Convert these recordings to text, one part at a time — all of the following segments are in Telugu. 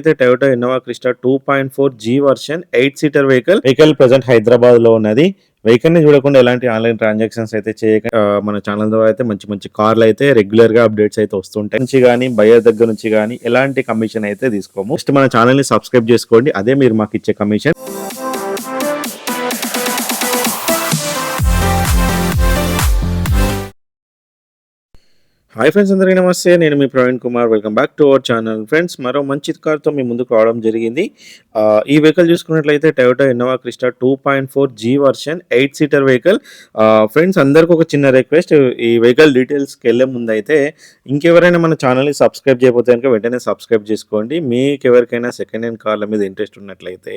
అయితే Toyota Innova Crysta two point four G version eight seater vehicle vehicle present హైదరాబాద్లో ఉన్నది. వెహికల్ని చూడకుండా ఎలాంటి ఆన్లైన్ ట్రాన్సాక్షన్స్ అయితే చేయక మన ఛానల్ ద్వారా అయితే మంచి మంచి కార్లు అయితే రెగ్యులర్గా అప్డేట్స్ అయితే వస్తుంటాయి. నుంచి కానీ బయర్ దగ్గర నుంచి కానీ ఎలాంటి కమిషన్ అయితే తీసుకోము. ఫస్ట్ మన ఛానల్ని సబ్స్క్రైబ్ చేసుకోండి. అదే మీరు మాకు ఇచ్చే కమిషన్ హాయ్ ఫ్రెండ్స్ అందరికీ నమస్తే. నేను మీ Praveen Kumar. Welcome back to our channel friends మరో మంచి కార్తో మీ ముందుకు రావడం జరిగింది. ఈ వెహికల్ చూసుకున్నట్లయితే Toyota Innova Crysta two point four G version eight seater vehicle friends అందరికీ ఒక చిన్న రిక్వెస్ట్ ఈ వెహికల్ డీటెయిల్స్కి వెళ్ళే ముందు అయితే ఇంకెవరైనా మన ఛానల్ని సబ్స్క్రైబ్ చేయకపోతే కనుక వెంటనే సబ్స్క్రైబ్ చేసుకోండి. మీకు ఎవరికైనా సెకండ్ హ్యాండ్ కార్ల మీద ఇంట్రెస్ట్ ఉన్నట్లయితే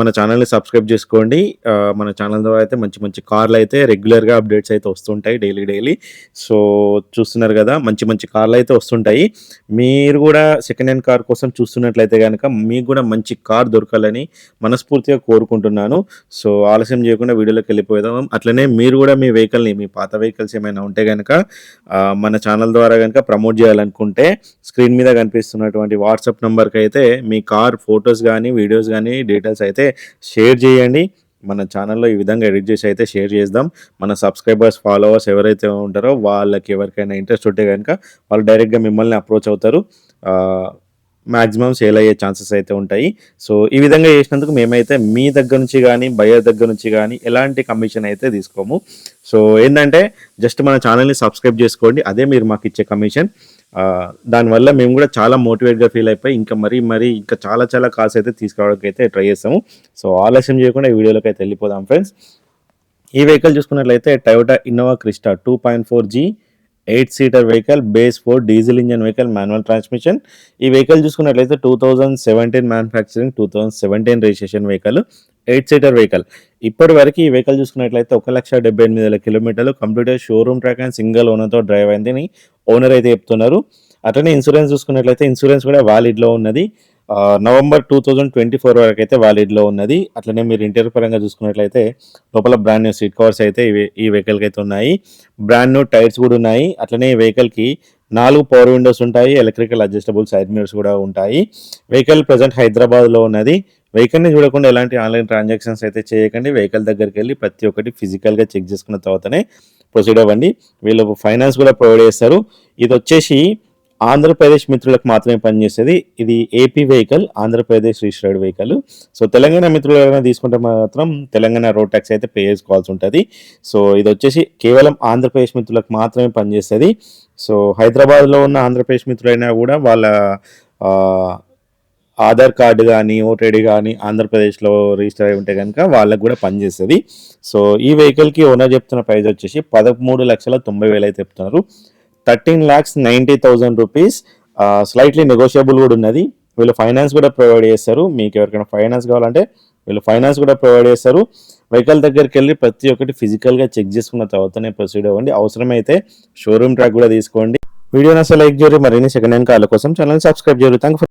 మన ఛానల్ని సబ్స్క్రైబ్ చేసుకోండి. మన ఛానల్ ద్వారా అయితే మంచి మంచి కార్లు అయితే రెగ్యులర్గా అప్డేట్స్ అయితే వస్తుంటాయి డైలీ డైలీ సో చూస్తున్నారు కదా మంచి మంచి కార్లు అయితే వస్తుంటాయి. మీరు కూడా సెకండ్ హ్యాండ్ కార్ కోసం చూస్తున్నట్లయితే కనుక మీకు కూడా మంచి కార్ దొరకాలని మనస్ఫూర్తిగా కోరుకుంటున్నాను. సో ఆలస్యం చేయకుండా వీడియోలోకి వెళ్ళిపోదాం. అట్లనే మీరు కూడా మీ వెహికల్ని మీ పాత వెహికల్స్ ఏమైనా ఉంటే కనుక మన ఛానల్ ద్వారా కనుక ప్రమోట్ చేయాలనుకుంటే స్క్రీన్ మీద కనిపిస్తున్నటువంటి వాట్సాప్ నెంబర్కి అయితే మీ కార్ ఫొటోస్ కానీ వీడియోస్ కానీ డీటెయిల్స్ అయితే షేర్ చేయండి. మన ఛానల్లో ఈ విధంగా ఎడిట్ చేసి అయితే షేర్ చేద్దాం. మన సబ్స్క్రైబర్స్ ఫాలోవర్స్ ఎవరైతే ఉంటారో వాళ్ళకి ఎవరికైనా ఇంట్రెస్ట్ ఉంటే కనుక వాళ్ళు డైరెక్ట్గా మిమ్మల్ని అప్రోచ్ అవుతారు. మ్యాక్సిమం సేల్ అయ్యే ఛాన్సెస్ అయితే ఉంటాయి. సో ఈ విధంగా చేసినందుకు మేమైతే మీ దగ్గర నుంచి కానీ బయర్ దగ్గర నుంచి కానీ ఎలాంటి కమిషన్ అయితే తీసుకోము. సో ఏంటంటే జస్ట్ మన ఛానల్ని సబ్స్క్రైబ్ చేసుకోండి. అదే మీరు మాకు ఇచ్చే కమిషన్. దానివల్ల మేము కూడా చాలా మోటివేట్గా ఫీల్ అయిపోయి ఇంకా మరీ మరీ ఇంకా చాలా చాలా కాల్స్ అయితే తీసుకురావడానికి అయితే ట్రై చేస్తాము. సో ఆలస్యం చేయకుండా ఈ వీడియోలోకి అయితే వెళ్ళిపోదాం ఫ్రెండ్స్. ఈ వెహికల్ చూసుకున్నట్లయితే Toyota Innova Crysta two point four G eight seater vehicle base four diesel engine vehicle manual transmission. ఈ వెహికల్ చూసుకున్నట్లయితే two thousand seventeen manufacturing two thousand seventeen registration vehicle eight seater vehicle. ఇప్పటి వరకు ఈ వెహికల్ చూసుకున్నట్లయితే ఒక లక్ష డెబ్బై ఎనిమిది వేల కిలోమీటర్లు computer showroom track and single ఓనర్తో drive అయిందని ఓనర్ అయితే చెప్తున్నారు. అట్లనే ఇన్సూరెన్స్ చూసుకున్నట్లయితే ఇన్సూరెన్స్ కూడా వ్యాలిడ్లో ఉన్నది. November two thousand twenty four వరకు అయితే వ్యాలిడ్లో ఉన్నది. అట్లనే మీరు ఇంటీరియర్ పరంగా చూసుకున్నట్లయితే లోపల బ్రాండ్ న్యూ సీట్ కవర్స్ అయితే ఈ వెహికల్కి అయితే ఉన్నాయి. బ్రాండ్ న్యూ టైర్స్ కూడా ఉన్నాయి. అట్లనే ఈ వెహికల్కి నాలుగు పవర్ విండోస్ ఉంటాయి. ఎలక్ట్రికల్ అడ్జస్టబుల్ సైడ్ మిరర్స్ కూడా ఉంటాయి. వెహికల్ ప్రజెంట్ హైదరాబాద్లో ఉన్నది. వెహికల్ని చూడకుండా ఎలాంటి ఆన్లైన్ ట్రాన్సాక్షన్స్ అయితే చేయకండి. వెహికల్ దగ్గరికి వెళ్ళి ప్రతి ఒక్కటి ఫిజికల్గా చెక్ చేసుకున్న తర్వాతనే ప్రొసీడ్ అవ్వండి. వీళ్ళు ఫైనాన్స్ కూడా ప్రొవైడ్ చేస్తారు. ఇది వచ్చేసి ఆంధ్రప్రదేశ్ మిత్రులకు మాత్రమే పనిచేసేది ఇది AP vehicle Andhra Pradesh registered vehicle so Telangana మిత్రులు ఎవరైనా తీసుకుంటే మాత్రం తెలంగాణ రోడ్ ట్యాక్స్ అయితే పే చేసుకోవాల్సి ఉంటుంది. సో ఇది వచ్చేసి కేవలం ఆంధ్రప్రదేశ్ మిత్రులకు మాత్రమే పనిచేస్తుంది సో హైదరాబాద్లో ఉన్న ఆంధ్రప్రదేశ్ మిత్రులైనా కూడా వాళ్ళ ఆధార్ కార్డు కానీ ఓటర్ కానీ ఆంధ్రప్రదేశ్లో రిజిస్టర్ అయి ఉంటే కనుక వాళ్ళకు కూడా పనిచేస్తుంది సో ఈ వెహికల్కి ఓనర్ చెప్తున్న ప్రైస్ వచ్చేసి పదమూడు లక్షల తొంభై వేలు అయితే చెప్తున్నారు. Thirteen lakhs ninety thousand rupees slightly negotiable కూడా ఉన్నది. వీళ్ళు ఫైనాన్స్ కూడా ప్రొవైడ్ చేస్తారు. మీకు ఎవరికైనా ఫైనాన్స్ కావాలంటే వీళ్ళు ఫైనాన్స్ కూడా ప్రొవైడ్ చేస్తారు. వెహికల్ దగ్గరికి వెళ్ళి ప్రతి ఒక్కటి ఫిజికల్గా చెక్ చేసుకున్న తర్వాతనే ప్రొసీడ్ అవ్వండి. అవసరమైతే షోరూమ్ ట్రాక్ కూడా తీసుకోండి. వీడియో అసలు లైక్ చేయరు. మరిన్ని సెకండ్ హ్యాండ్ కార్ల కోసం ఛానల్ సబ్స్క్రైబ్ చేయరు. థ్యాంక్